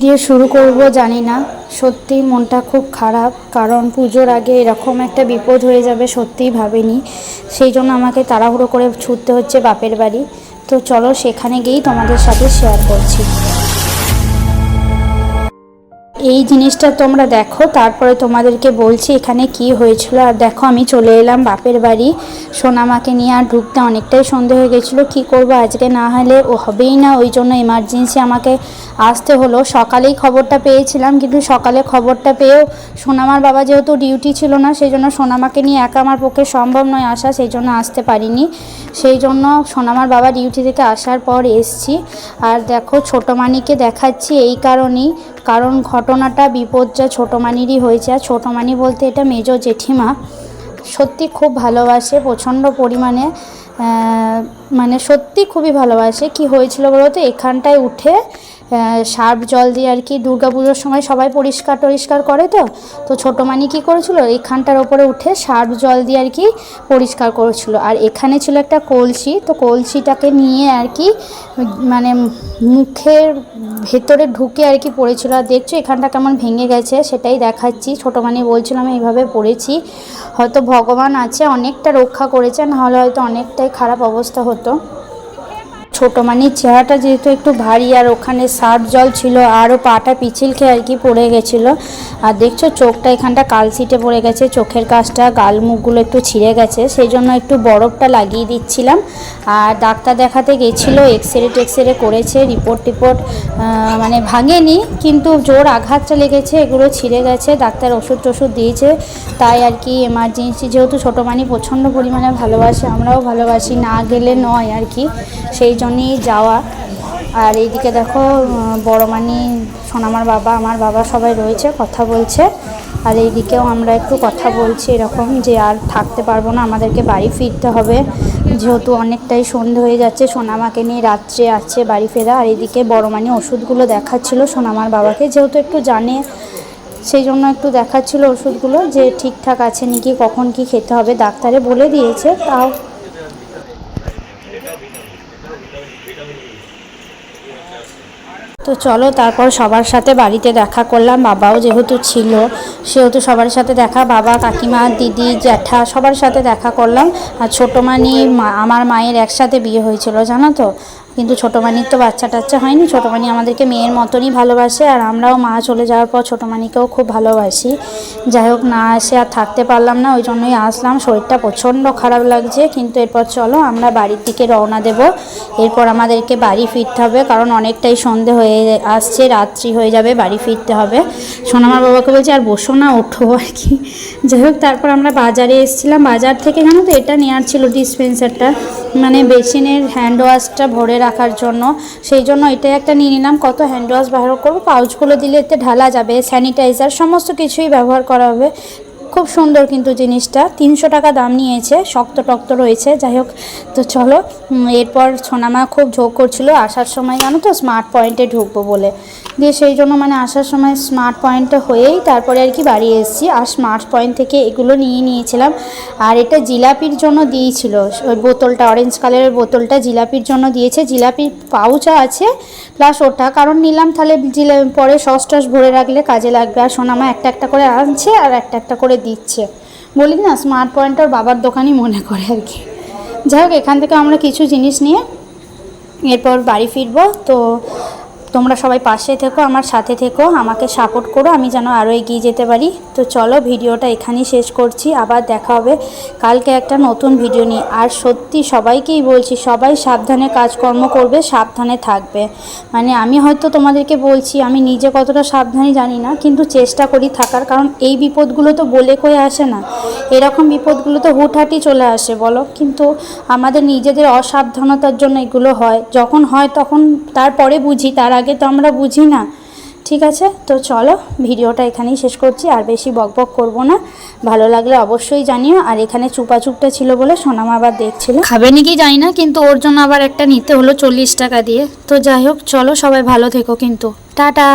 দিয়ে শুরু করব জানি না। সত্যি মনটা খুব খারাপ, কারণ পুজোর আগে এরকম একটা বিপদ হয়ে যাবে সত্যিই ভাবিনি। সেই জন্য আমাকে তাড়াহুড়ো করে ছুটতে হচ্ছে বাপের বাড়ি। তো চলো সেখানে গিয়েই তোমাদের সাথে শেয়ার করছি। এই জিনিসটা তোমরা দেখো, তারপরে তোমাদেরকে বলছি এখানে কি হয়েছিল। আর দেখো, আমি চলে এলাম বাপের বাড়ি। সোনামাকে নিয়ে আর ঢুকতে অনেকটাই সন্ধে হয়ে গেছিল, কি করব আজকে? না হলে ও হবেই না, ওই জন্য এমার্জেন্সি আমাকে আসতে হলো। সকালেই খবরটা পেয়েছিলাম, কিন্তু সকালে খবরটা পেয়েও সোনামার বাবা যেহেতু ডিউটি ছিল না সেই জন্য সোনামাকে নিয়ে একা আমার পক্ষে সম্ভব নয় আসা সেই জন্য আসতে পারিনি। সেই জন্য সোনামার বাবা ডিউটি থেকে আসার পর এসছি। আর দেখো ছোটো মানিকে দেখাচ্ছি, এই কারণেই কারণ ঘটনাটা বিপদটা ছোটো মানিরই হয়েছে। আর ছোটো মানি বলতে এটা মেজো জেঠিমা সত্যি খুব ভালোবাসে, প্রচণ্ড পরিমাণে মানে সত্যি খুবই ভালোবাসে। কি হয়েছিল বলো তো? এখানটায় উঠে সার্ফ জল দিয়ে আর কি পুজোর সময় সবাই পরিষ্কার টরিষ্কার করে তো? তো ছোটো মানি কী করেছিল? এখানটার ওপরে উঠে সার্ফ জল দিয়ে আর কি পরিষ্কার করেছিল। আর এখানে ছিল একটা কলসি, তো কলসিটাকে নিয়ে আর কি মানে মুখের ভেতরে ঢুকে আর কি পড়েছিল। আর দেখছ এখানটা কেমন ভেঙে গেছে, সেটাই দেখাচ্ছি। ছোটো মানে বলছিলাম এইভাবে পড়েছি। হয়তো ভগবান আছে, অনেকটা রক্ষা করেছে, নাহলে হয়তো অনেকটাই খারাপ অবস্থা হতো। ছোটো মানির চেহারাটা যেহেতু একটু ভারী আর ওখানে সার্ফ জল ছিল আরও পাটা পিছিল খেয়ে আর কি পড়ে গেছিল। আর দেখছ, চোখটা এখানটা কালসিটে পড়ে গেছে, চোখের কাছটা গাল মুখগুলো একটু ছিঁড়ে গেছে সেই জন্য একটু বরফটা লাগিয়ে দিচ্ছিলাম। আর ডাক্তার দেখাতে গেছিল এক্স রে টেক্স রে করেছে, রিপোর্ট টিপোর্ট মানে ভাঙেনি, কিন্তু জোর আঘাতটা লেগেছে, এগুলো ছিঁড়ে গেছে, ডাক্তার ওষুধ টষুধ দিয়েছে, তাই আর কি এমার্জেন্সি যেহেতু ছোটো মানি প্রচণ্ড পরিমাণে ভালোবাসে, আমরাও ভালোবাসি, না গেলে নয় আর কি, সেই জন্যই যাওয়া। আর এইদিকে দেখো বড় মানি সোনামার বাবা, আমার বাবা সবাই রয়েছে, কথা বলছে। আর এইদিকেও আমরা একটু কথা বলছি এরকম যে আর থাকতে পারব না, আমাদেরকে বাড়ি ফিরতে হবে। যেহেতু অনেকটাই সন্ধে হয়ে যাচ্ছে, সোনামাকে নিয়ে রাত্রে আছে বাড়ি ফেরা। আর এদিকে বড় মানি ওষুধগুলো দেখাচ্ছিল সোনামার বাবাকে, যেহেতু একটু জানে, সেই জন্য একটু দেখাচ্ছিল ওষুধগুলো যে ঠিকঠাক আছে নাকি, কখন কি খেতে হবে, ডাক্তারে বলে দিয়েছে। তাও তো চলো তারপর সবার সাথে বাড়িতে দেখা করলাম। বাবাও যেহেতু ছিল, সেহেতু সবার সাথে দেখা। বাবা, কাকিমা, দিদি, জ্যাঠা সবার সাথে দেখা করলাম। আর ছোটো মা- আমার মায়ের একসাথে বিয়ে হয়েছিল, জানো তো? কিন্তু ছোটো মানির তো বাচ্চা টাচ্চা হয়নি। ছোটো মানি আমাদেরকে মেয়ের মতনই ভালোবাসে আর আমরাও মা চলে যাওয়ার পর ছোটো মানিকেও খুব ভালোবাসি। যাই হোক, না এসে আর থাকতে পারলাম না, ওই জন্যই আসলাম। শরীরটা প্রচণ্ড খারাপ লাগছে, কিন্তু এরপর চলো আমরা বাড়ির দিকে রওনা দেব। এরপর আমাদেরকে বাড়ি ফিরতে হবে, কারণ অনেকটাই সন্ধে হয়ে আসছে, রাত্রি হয়ে যাবে, বাড়ি ফিরতে হবে। সোনামার বাবাকে বলছি, আর বসো না, ওঠো আর কি। যাই হোক, তারপর আমরা বাজারে এসেছিলাম। বাজার থেকে জানো তো, এটা নেওয়ার ছিল ডিসপেন্সারটা মানে বেসিনের হ্যান্ড ওয়াশটা ভরে রাখার জন্য। সেই জন্য এটাই একটা নিয়ে নিলাম। কত হ্যান্ড ওয়াশ ব্যবহার করব? পাউচগুলো দিলে এতে ঢালা যাবে স্যানিটাইজার সমস্ত কিছুই ব্যবহার করা হবে। খুব সুন্দর কিন্তু জিনিসটা। তিনশো টাকা দাম নিয়েছে, শক্ত টক্ত রয়েছে। যাই হোক, তো চলো এরপর সোনামা খুব ঝোঁক করছিল, আসার সময় জানো তো স্মার্ট পয়েন্টে ঢুকবো বলে। দিয়ে সেই জন্য মানে আসার সময় স্মার্ট পয়েন্টে হয়েই তারপরে আর কি বাড়ি এসেছি। আর স্মার্ট পয়েন্ট থেকে এগুলো নিয়ে নিয়েছিলাম। আর এটা জিলাপির জন্য দিয়েছিল। ওই বোতলটা অরেঞ্জ কালারের বোতলটা জিলাপির জন্য দিয়েছে। জিলাপির পাউচা আছে প্লাস ওটা কারণ নিলাম, তাহলে জিলা, পরে সস টস ভরে রাখলে কাজে লাগবে। আর সোনামা একটা একটা করে আনছে, আর একটা একটা করে দিচ্ছে। বলি না স্মার্ট পয়েন্ট ওর বাবার দোকানই মনে করে আর কি। যাই হোক, এখান থেকে আমরা কিছু জিনিস নিয়ে এরপর বাড়ি ফিরবো। তো তোমরা সবাই পাশে থেকো, আমার সাথে থেকো, আমাকে সাপোর্ট করো, আমি যেন আরও এগিয়ে যেতে পারি। তো চলো ভিডিওটা এখানেই শেষ করছি, আবার দেখা হবে কালকে একটা নতুন ভিডিও নিয়ে। আর সত্যি সবাইকেই বলছি, সবাই সাবধানে কাজকর্ম করবে, সাবধানে থাকবে। মানে আমি হয়তো তোমাদেরকে বলছি, আমি নিজে কতটা সাবধানে জানি না, কিন্তু চেষ্টা করি থাকার, কারণ এই বিপদগুলো তো বলে কয়ে আসে না। এরকম বিপদগুলো তো হুটহাটি চলে আসে, বলো। কিন্তু আমাদের নিজেদের অসাবধানতার জন্য এগুলো হয়। যখন হয় তখন তারপরে বুঝি, তার আগে তো আমরা বুঝি না। ঠিক আছে? তো চলো, ভিডিওটা এখানেই শেষ করছি। আর বেশি বকবক করব না। ভালো লাগলে অবশ্যই জানিও। আর এখানে চুপাচুপটা ছিল বলে সোনামা আবার দেখছিল। খাবে নাকি জানি না, কিন্তু ওর জন্য আবার একটা নিতে হলো চল্লিশ টাকা দিয়ে। তো যাই হোক, চলো সবাই ভালো থেকো কিন্তু। টাটা!